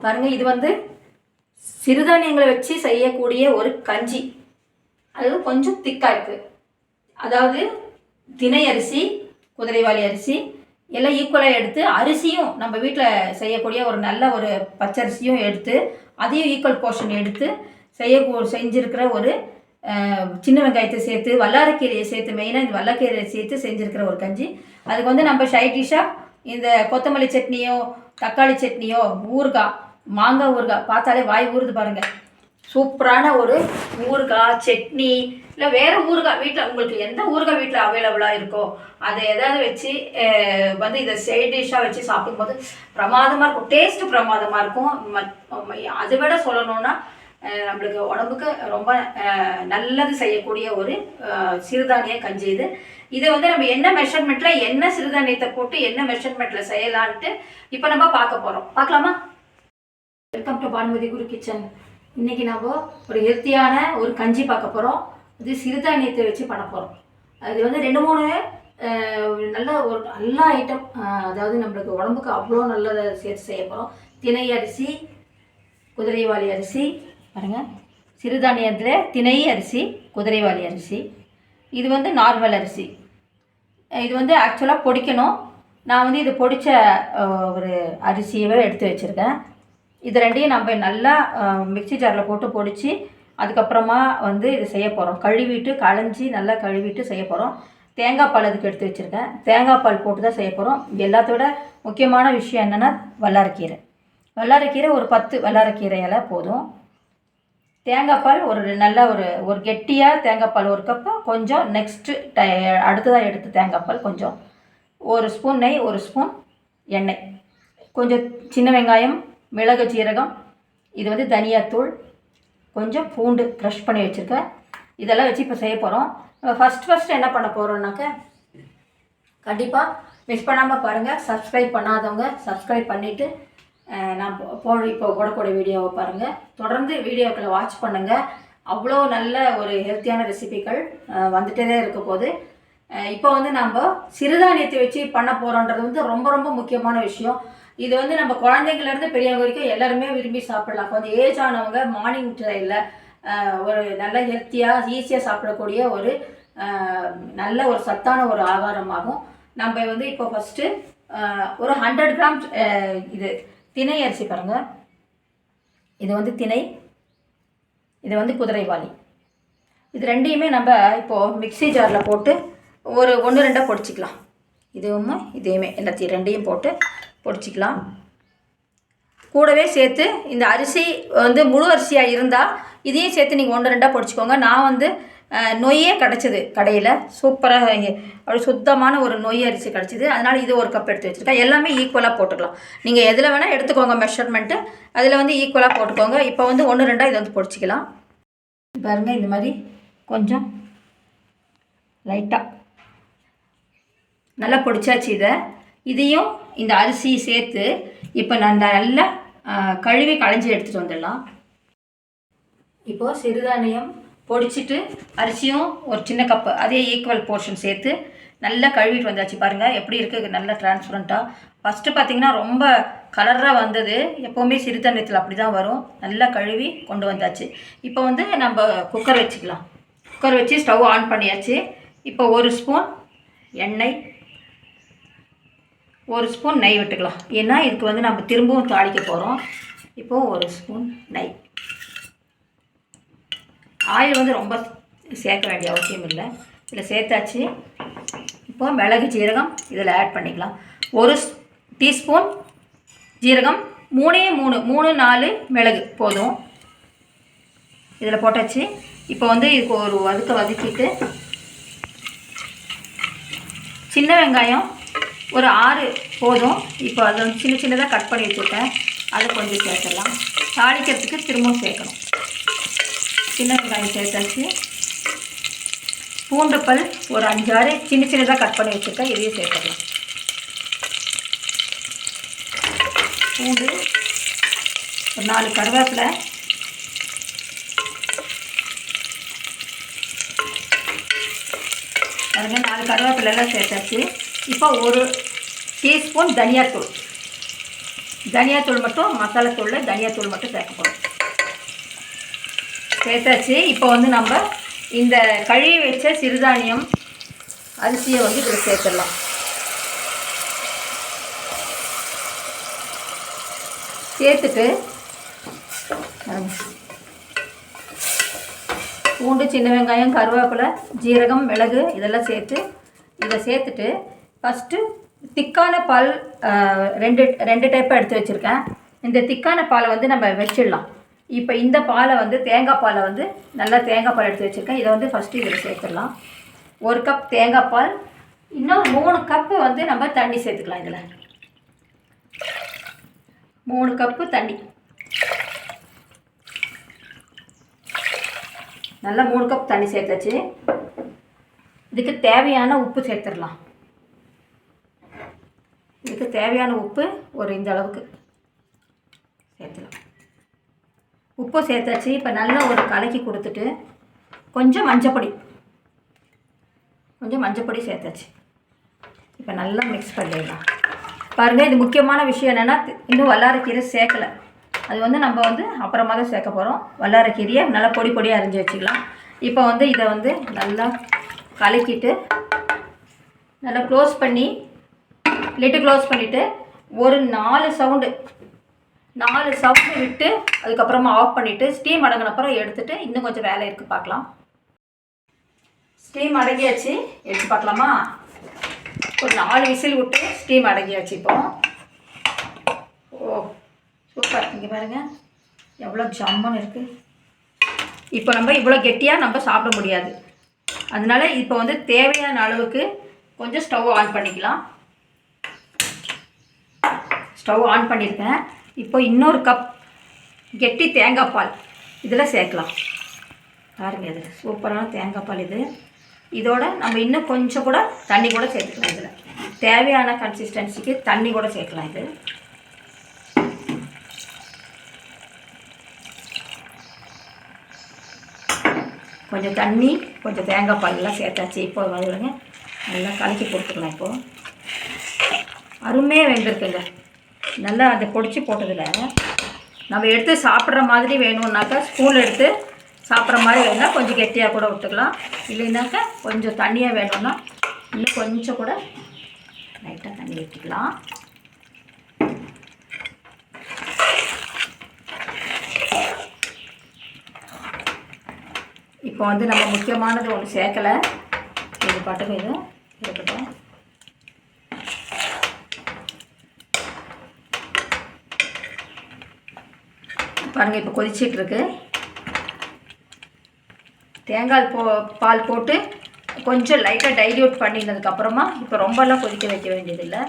பாருங்கள் இது வந்து சிறுதானியங்களை வச்சு செய்யக்கூடிய ஒரு கஞ்சி. அது கொஞ்சம் திக்காக இருக்குது அதாவது தினை அரிசி குதிரைவாளி அரிசி எல்லாம் ஈக்குவலாக எடுத்து அரிசியும் நம்ம வீட்டில் செய்யக்கூடிய ஒரு நல்ல ஒரு பச்சரிசியும் எடுத்து அதையும் ஈக்குவல் போர்ஷன் எடுத்து செய்ய செஞ்சுருக்கிற ஒரு சின்ன வெங்காயத்தை சேர்த்து வல்லாரக்கீரையை சேர்த்து மெயினாக இந்த வல்லாக்கீரையை சேர்த்து செஞ்சுருக்கிற ஒரு கஞ்சி. அதுக்கு வந்து நம்ம சைட் டிஷ்ஷாக இந்த கொத்தமல்லி சட்னியோ தக்காளி சட்னியோ ஊறுகாய் மாங்காய் ஊறுகாய் பார்த்தாலே வாய் ஊறுது பாருங்கள் சூப்பரான ஒரு ஊறுகாய் சட்னி இல்லை வேறு ஊறுகாய் வீட்டில் உங்களுக்கு எந்த ஊறுகாய் வீட்டில் அவைலபிளாக இருக்கோ அதை எதாவது வச்சு வந்து இதை சைட் டிஷ்ஷாக வச்சு சாப்பிடும்போது பிரமாதமாக இருக்கும். டேஸ்ட்டு பிரமாதமாக இருக்கும். மத்- அதை விட சொல்லணும்னா நம்மளுக்கு உடம்புக்கு ரொம்ப நல்லது செய்யக்கூடிய ஒரு சிறுதானிய கஞ்சி இது. இதை வந்து நம்ம என்ன மெஷர்மெண்ட்டில் என்ன சிறுதானியத்தை போட்டு என்ன மெஷர்மெண்ட்டில் செய்யலான்ட்டு இப்போ நம்ம பார்க்க போகிறோம் பார்க்கலாமா? Welcome to Bhanumathi Guru kitchen இன்னைக்கு நம்ம ஒரு ஹெல்த்தியான ஒரு கஞ்சி பார்க்க போகிறோம் இது சிறுதானியத்தை வச்சு பண்ண போகிறோம் அது வந்து ரெண்டு மூணு நல்ல ஒரு நல்ல ஐட்டம் அதாவது நம்மளுக்கு உடம்புக்கு அவ்வளோ நல்லதை சேர்த்து செய்ய போகிறோம் திணை அரிசி குதிரைவாளி அரிசி பாருங்கள் சிறுதானியத்தில் திணை அரிசி குதிரைவாளி அரிசி. இது வந்து நார்மல் அரிசி. இது வந்து ஆக்சுவலாக பொடிக்கணும். நான் வந்து இது பொடித்த ஒரு அரிசியவே எடுத்து வச்சுருக்கேன். இது ரெண்டையும் நம்ம நல்லா மிக்ஸி ஜாரில் போட்டு பொடிச்சு அதுக்கப்புறமா வந்து இது செய்ய போகிறோம் கழுவிட்டு களைஞ்சி நல்லா கழுவிட்டு செய்ய போகிறோம் தேங்காய் பால் அதுக்கு எடுத்து வச்சுருக்கேன். தேங்காய் பால் போட்டு தான் செய்ய போகிறோம் எல்லாத்தோட முக்கியமான விஷயம் என்னென்னா வல்லாரக்கீரை. வல்லாரக்கீரை ஒரு பத்து வல்லாரக்கீரையால் போதும். தேங்காய் பால் ஒரு நல்ல ஒரு ஒரு கெட்டியாக தேங்காய் பால் ஒரு கப்பு கொஞ்சம் நெக்ஸ்ட்டு டை அடுத்ததாக எடுத்து தேங்காய் பால் கொஞ்சம். ஒரு ஸ்பூன் நெய் ஒரு ஸ்பூன் எண்ணெய். கொஞ்சம் சின்ன வெங்காயம் மிளகு சீரகம் இது வந்து தனியாத்தூள் கொஞ்சம் பூண்டு க்ரஷ் பண்ணி வச்சுருக்கேன் இதெல்லாம் வச்சு இப்போ செய்ய போகிறோம் ஃபஸ்ட் ஃபஸ்ட்டு என்ன பண்ண போகிறோம்னாக்க கண்டிப்பாக மிஸ் பண்ணாமல் பாருங்கள் சப்ஸ்கிரைப் பண்ணாதவங்க சப்ஸ்கிரைப் பண்ணிவிட்டு நான் போ- இப்போ போடக்கூடிய வீடியோவை பாருங்கள் தொடர்ந்து வீடியோக்களை வாட்ச் பண்ணுங்கள் அவ்வளோ நல்ல ஒரு ஹெல்த்தியான ரெசிபிகள் அஹ், வந்துட்டே தான் இருக்க போது இப்போ வந்து நம்ம சிறுதானியத்தை வச்சு பண்ண போகிறோன்றது வந்து ரொம்ப ரொம்ப முக்கியமான விஷயம். இது வந்து நம்ம குழந்தைங்கள்லேருந்து பெரியவங்க வரைக்கும் எல்லாருமே விரும்பி சாப்பிடலாம். கொஞ்சம் ஏஜ் ஆனவங்க மார்னிங் டைமில் ஒரு நல்ல ஹெல்த்தியாக ஈஸியாக சாப்பிடக்கூடிய ஒரு நல்ல ஒரு சத்தான ஒரு ஆகாரமாகும். நம்ம வந்து இப்போ ஃபஸ்ட்டு ஒரு ஹண்ட்ரட் கிராம் இது திணை அரிசி பாருங்கள் இது வந்து திணை இது வந்து குதிரைவாளி இது ரெண்டையுமே நம்ம இப்போது மிக்ஸி ஜாரில் போட்டு ஒரு ஒன்று ரெண்டாக பொடிச்சிக்கலாம். இதுவுமே இதையுமே எல்லாத்தையும் ரெண்டையும் போட்டு பொடிச்சிக்கலாம். கூடவே சேர்த்து இந்த அரிசி வந்து முழு அரிசியாக இருந்தால் இதையும் சேர்த்து நீங்கள் ஒன்று ரெண்டாக பொடிச்சிக்கோங்க. நான் வந்து நொய்யே கிடச்சிது கடையில். சூப்பராக அப்படி சுத்தமான ஒரு நொய் அரிசி கிடச்சிது. அதனால் இது ஒரு கப் எடுத்து வச்சுருக்கேன். எல்லாமே ஈக்குவலாக போட்டுக்கலாம். நீங்கள் எதில் வேணால் எடுத்துக்கோங்க மெஷர்மெண்ட்டு அதில் வந்து ஈக்குவலாக போட்டுக்கோங்க. இப்போ வந்து ஒன்று ரெண்டாக இதை வந்து பொடிச்சிக்கலாம். பாருங்கள் இந்த மாதிரி கொஞ்சம் லைட்டாக நல்லா பொடிச்சாச்சு இதை. இதையும் இந்த அரிசி சேர்த்து இப்போ நான் நல்லா கழுவி களைஞ்சி எடுத்துகிட்டு வந்துடலாம். இப்போது சிறுதானியம் பொடிச்சிட்டு அரிசியும் ஒரு சின்ன கப்பு அதே ஈக்குவல் போர்ஷன் சேர்த்து நல்லா கழுவிட்டு வந்தாச்சு பாருங்கள் எப்படி இருக்குது நல்லா டிரான்ஸ்பரண்ட்டாக ஃபஸ்ட்டு பார்த்தீங்கன்னா ரொம்ப கலராக வந்தது. எப்போவுமே சிறுதானியத்தில் அப்படி தான் வரும். நல்லா கழுவி கொண்டு வந்தாச்சு. இப்போ வந்து நம்ம குக்கர் வச்சுக்கலாம். குக்கர் வச்சு ஸ்டவ் ஆன் பண்ணியாச்சு. இப்போ ஒரு ஸ்பூன் எண்ணெய் ஒரு ஸ்பூன் நெய் விட்டுக்கலாம். ஏன்னா இதுக்கு வந்து நம்ம திரும்பவும் தாளிக்க போகிறோம் இப்போது ஒரு ஸ்பூன் நெய். ஆயில் வந்து ரொம்ப சேர்க்க வேண்டிய அவசியம் இல்லை. இதில் சேர்த்தாச்சு. இப்போது மிளகு ஜீரகம் இதில் ஆட் பண்ணிக்கலாம். ஒரு டீஸ்பூன் ஜீரகம் மூணே மூணு மூணு நாலு மிளகு போதும். இதில் போட்டாச்சு. இப்போ வந்து இதுக்கு ஒரு வதக்க வதக்கிட்டு சின்ன வெங்காயம் ஒரு ஆறு போதும். இப்போ அதை வந்து சின்ன சின்னதாக கட் பண்ணி வச்சுருக்கேன். அதை கொஞ்சம் சேர்த்துடலாம். தாளிக்கிறதுக்கு திரும்பவும் சேர்க்கணும். சின்ன வெங்காயம் சேர்த்தாச்சு. பூண்டு பல் ஒரு அஞ்சாறு சின்ன சின்னதாக கட் பண்ணி வச்சுருக்கேன். இதையும் சேர்த்துடலாம். பூண்டு ஒரு நாலு கருவேப்பிலை. அதுமாதிரி நாலு கருவேப்பிலெல்லாம் சேர்த்தாச்சு. இப்போ ஒரு டீஸ்பூன் தனியாத்தூள். தனியாத்தூள் மட்டும் மசாலாத்தூளில் தனியாத்தூள் மட்டும் சேர்க்க போகிறோம் சேர்த்தாச்சு. இப்போ வந்து நம்ம இந்த கழுவி வச்ச சிறுதானியம் அரிசியை வந்து இதில் சேர்த்துடலாம். சேர்த்துட்டு பூண்டு சின்ன வெங்காயம் கருவேப்பிலை ஜீரகம் மிளகு இதெல்லாம் சேர்த்து இதை சேர்த்துட்டு ஃபஸ்ட்டு திக்கான பால் ரெண்டு ரெண்டு டைப்பாக எடுத்து வச்சுருக்கேன். இந்த திக்கான பாலை வந்து நம்ம வச்சிடலாம். இப்போ இந்த பாலை வந்து தேங்காய் பாலை வந்து நல்லா தேங்காய் பால் எடுத்து வச்சுருக்கேன். இதை வந்து ஃபஸ்ட்டு இதில் சேர்த்துடலாம். ஒரு கப் தேங்காய் பால். இன்னும் மூணு கப்பு வந்து நம்ம தண்ணி சேர்த்துக்கலாம் இதில். மூணு கப்பு தண்ணி. நல்லா மூணு கப் தண்ணி சேர்த்தாச்சு. இதுக்கு தேவையான உப்பு சேர்த்துடலாம். இதுக்கு தேவையான உப்பு ஒரு இந்த அளவுக்கு சேர்த்துலாம் உப்பு சேர்த்தாச்சு. இப்போ நல்லா ஒரு கலக்கி கொடுத்துட்டு கொஞ்சம் மஞ்சப்பொடி. கொஞ்சம் மஞ்சப்பொடி சேர்த்தாச்சு. இப்போ நல்லா மிக்ஸ் பண்ணிடலாம். பாருங்கள் இது முக்கியமான விஷயம் என்னென்னா இன்னும் வல்லாரக்கீரை சேர்க்கலை. அது வந்து நம்ம வந்து அப்புறமா தான் சேர்க்க போகிறோம் வல்லாரக்கீரையை நல்லா பொடி பொடியாக அரிஞ்சு வச்சுக்கலாம். இப்போ வந்து இதை வந்து நல்லா கலக்கிட்டு நல்லா க்ளோஸ் பண்ணி லிட்டு க்ளோஸ் பண்ணிவிட்டு ஒரு நாலு சவுண்டு நாலு சவுண்டு விட்டு அதுக்கப்புறமா ஆஃப் பண்ணிவிட்டு ஸ்டீம் அடங்கினப்புறம் எடுத்துகிட்டு இன்னும் கொஞ்சம் வேலை இருக்குது பார்க்கலாம். ஸ்டீம் அடங்கியாச்சு. எடுத்து பார்க்கலாமா? ஒரு நாலு விசில் விட்டு ஸ்டீம் அடங்கியாச்சு இப்போ. Oh super. இங்கே பாருங்கள் எவ்வளோ ஜம்மன் இருக்குது இப்போ நம்ம இவ்வளோ கெட்டியாக நம்ம சாப்பிட முடியாது. அதனால இப்போ வந்து தேவையான அளவுக்கு கொஞ்சம் ஸ்டவ் ஆன் பண்ணிக்கலாம். ஸ்டவ் ஆன் பண்ணியிருக்கேன். இப்போ இன்னொரு கப் கெட்டி தேங்காய் பால். இதில் சேர்க்கலாம். பாருங்கள் இது சூப்பரான தேங்காய் பால் இது. இதோட நம்ம இன்னும் கொஞ்சம் கூட தண்ணி கூட சேர்த்துக்கலாம் இதில். தேவையான கன்சிஸ்டன்சிக்கு தண்ணி கூட சேர்க்கலாம் இது. கொஞ்சம் தண்ணி கொஞ்சம் தேங்காய் பால் எல்லாம் சேர்த்தாச்சு. இப்போ வந்துடுங்க நல்லா கலக்கி கொடுத்துக்கலாம் இப்போது அருமையாக வெந்திருக்குங்க. நல்லா அதை பொடிச்சு போட்டதில் நம்ம எடுத்து சாப்பிட்ற மாதிரி வேணும்னாக்கா ஸ்பூன் எடுத்து சாப்பிட்ற மாதிரி வேணும்னா கொஞ்சம் கெட்டியாக கூட விட்டுக்கலாம். இல்லைனாக்கா கொஞ்சம் தண்ணியாக வேணும்னா இன்னும் கொஞ்சம் கூட லைட்டாக தண்ணி ஊற்றிக்கலாம் இப்போ வந்து நம்ம முக்கியமானது ஒன்று சேர்க்கலை. இது பாட்டுக்கு இதுவும் இருக்கட்டும் பாருங்கள் இப்போ கொதிச்சிட்ருக்கு. தேங்காய் போ பால் போட்டு கொஞ்சம் லைட்டாக டைல்யூட் பண்ணினதுக்கப்புறமா இப்போ ரொம்பலாம் கொதிக்க வைக்க வேண்டியதில்லை.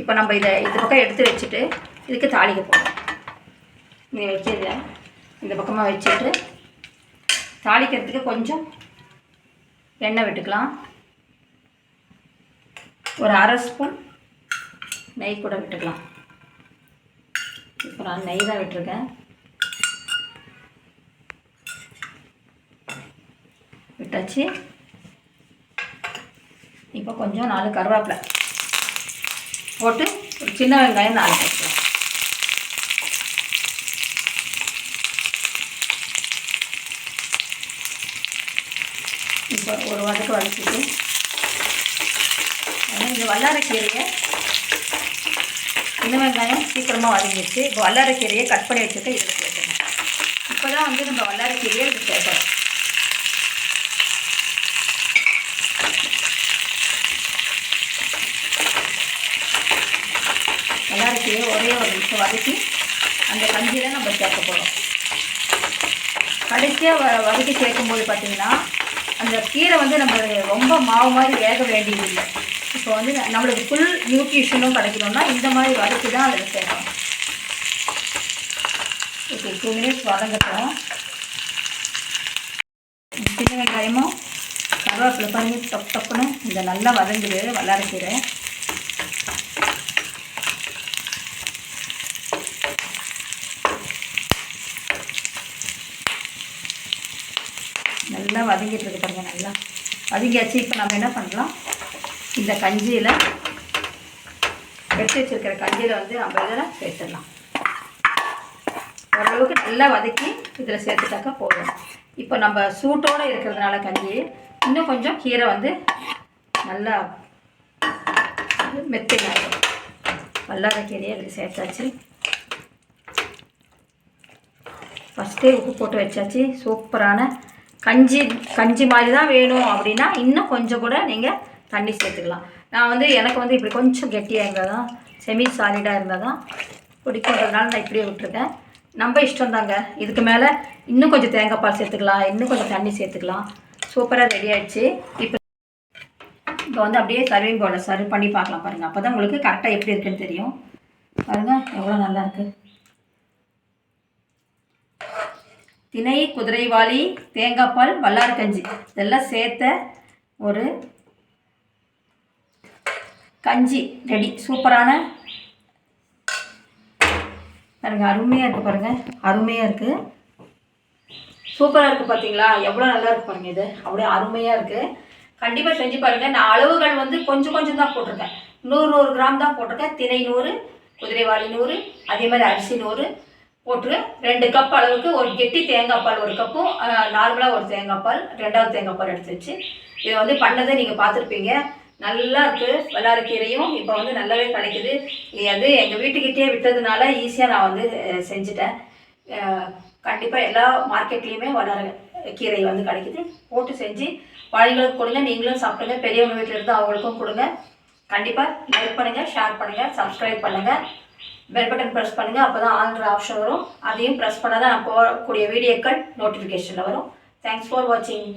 இப்போ நம்ம இதை இது பக்கம் எடுத்து வச்சுட்டு இதுக்கு தாளிக்க போகிறோம் இங்கே வச்சது இந்த பக்கமாக வச்சுட்டு தாளிக்கிறதுக்கு கொஞ்சம் எண்ணெய் விட்டுக்கலாம். ஒரு அரை ஸ்பூன் நெய் கூட விட்டுக்கலாம். இப்போ நான் நெய் தான் விட்டுருக்கேன். விட்டாச்சு. இப்போ கொஞ்சம் நாலு கருவேப்பிலை போட்டு ஒரு சின்ன வெங்காயம் நாலு போட்டுக்கலாம் இப்போ ஒரு வதக்கு வதக்கிட்டு ஆனால் இந்த வல்லாரக்கீரையை சின்ன வெங்காயம் சீக்கிரமாக வதங்கிடுச்சு. இப்போ வல்லாரக்கீரையை கட் பண்ணி வச்சுட்டு இதில் சேர்த்துக்கணும். இப்போ தான் வந்து நம்ம வல்லாரக்கீரையை இது சேர்க்கணும். வல்லாரக்கீரையை ஒரே ஒரு நிமிஷம் வதக்கி அந்த கஞ்சியில் நம்ம சேர்க்க போகிறோம் கடைசியாக வ வதக்கி சேர்க்கும்போது பார்த்திங்கன்னா அந்த கீரை வந்து நம்ம ரொம்ப மாவு மாதிரி வேக வேண்டியதில்லை. இப்போ வந்து நம்மளுக்கு ஃபுல் நியூட்ரிஷனும் கிடைக்கணும்னா இந்த மாதிரி வதக்கி தான் அதில் சேர்க்கணும். ஓகே டூ மினிட்ஸ் வதங்கட்டும். சின்ன வெங்காயமும் கருவேப்பிலை பண்ணி டப் டப்புன்னு இந்த நல்லா வதங்குது வல்லாரக்கீரை நல்லா வதங்கிட்டு இருக்கு பாருங்க நல்லா. வதங்கியாச்சு இப்போ நம்ம என்ன பண்ணலாம்? இந்த கஞ்சியில் எடுத்து வச்சுருக்கிற கஞ்சியில் வந்து நம்ம இதில் சேர்த்துடலாம். ஓரளவுக்கு நல்லா வதக்கி இதில் சேர்த்துட்டாக்கா போதும். இப்போ நம்ம சூட்டோடு இருக்கிறதுனால கஞ்சி இன்னும் கொஞ்சம் கீரை வந்து நல்லா மெத்தையாகும் வல்லாத கீரையை இதில் சேர்த்தாச்சு. ஃபஸ்ட்டே உப்பு போட்டு வச்சாச்சு. சூப்பரான கஞ்சி கஞ்சி மாதிரி தான் வேணும் அப்படின்னா இன்னும் கொஞ்சம் கூட நீங்கள் தண்ணி சேர்த்துக்கலாம். நான் வந்து எனக்கு வந்து இப்படி கொஞ்சம் கெட்டியாக இருந்தால் தான் செமி சாலிடாக இருந்தால் தான் பிடிக்குன்றதுனால நான் இப்படியே விட்டுருக்கேன். நம்ம இஷ்டம் தாங்க. இதுக்கு மேலே இன்னும் கொஞ்சம் தேங்காய் பால் சேர்த்துக்கலாம். இன்னும் கொஞ்சம் தண்ணி சேர்த்துக்கலாம். சூப்பராக ரெடி ஆகிடுச்சு இப்போ இப்போ வந்து அப்படியே சர்விங் போல சர்வ் பண்ணி பார்க்கலாம் பாருங்கள் அப்போ தான் உங்களுக்கு கரெக்டாக எப்படி இருக்குன்னு தெரியும். பாருங்கள் எவ்வளோ நல்லா இருக்குது திணை குதிரைவாளி தேங்காய் பால் வல்லார் கஞ்சி. இதெல்லாம் சேர்த்த ஒரு கஞ்சி ரெடி. சூப்பரான. பாருங்கள் அருமையாக இருக்குது பாருங்கள் அருமையாக இருக்குது சூப்பராக இருக்குது பார்த்தீங்களா எவ்வளோ நல்லா இருக்குது பாருங்கள் இது. அப்படியே அருமையாக இருக்குது கண்டிப்பாக செஞ்சு பாருங்கள் நான் அளவுகள் வந்து கொஞ்சம் கொஞ்சம் தான் போட்டிருக்கேன். நூறு நூறு கிராம் தான் போட்டிருக்கேன். திணை நூறு குதிரைவாளி நூறு அதே மாதிரி அரிசி நூறு போட்டு ரெண்டு கப் அளவுக்கு ஒரு கெட்டி தேங்காய் பால் ஒரு கப்பும் நார்மலாக ஒரு தேங்காய் பால் ரெண்டாவது தேங்காய் பால் எடுத்து வச்சு. இதை வந்து பண்ணதை நீங்கள் பார்த்துருப்பீங்க. நல்லா இருக்குது வல்லாரக்கீரையும் இப்போ வந்து நல்லாவே கிடைக்குது. இது வந்து எங்கள் வீட்டுக்கிட்டே விட்டதுனால ஈஸியாக நான் வந்து செஞ்சுட்டேன். கண்டிப்பாக எல்லா மார்க்கெட்லேயுமே வல்லார கீரை வந்து கிடைக்குது. போட்டு செஞ்சு குழந்தைங்களுக்கு கொடுங்க. நீங்களும் சாப்பிடுங்க. பெரியவங்க வீட்டில் இருந்து அவங்களுக்கும் கொடுங்க. கண்டிப்பாக லைக் பண்ணுங்கள் ஷேர் பண்ணுங்கள் சப்ஸ்கிரைப் பண்ணுங்கள் பெல் பட்டன் ப்ரெஸ் பண்ணுங்கள் அப்போ தான் ஆன்கிற ஆப்ஷன் வரும். அதையும் ப்ரெஸ் பண்ணால் தான் நான் போகக்கூடிய வீடியோக்கள் நோட்டிஃபிகேஷனில் வரும். தேங்க்ஸ் ஃபார் வாட்சிங்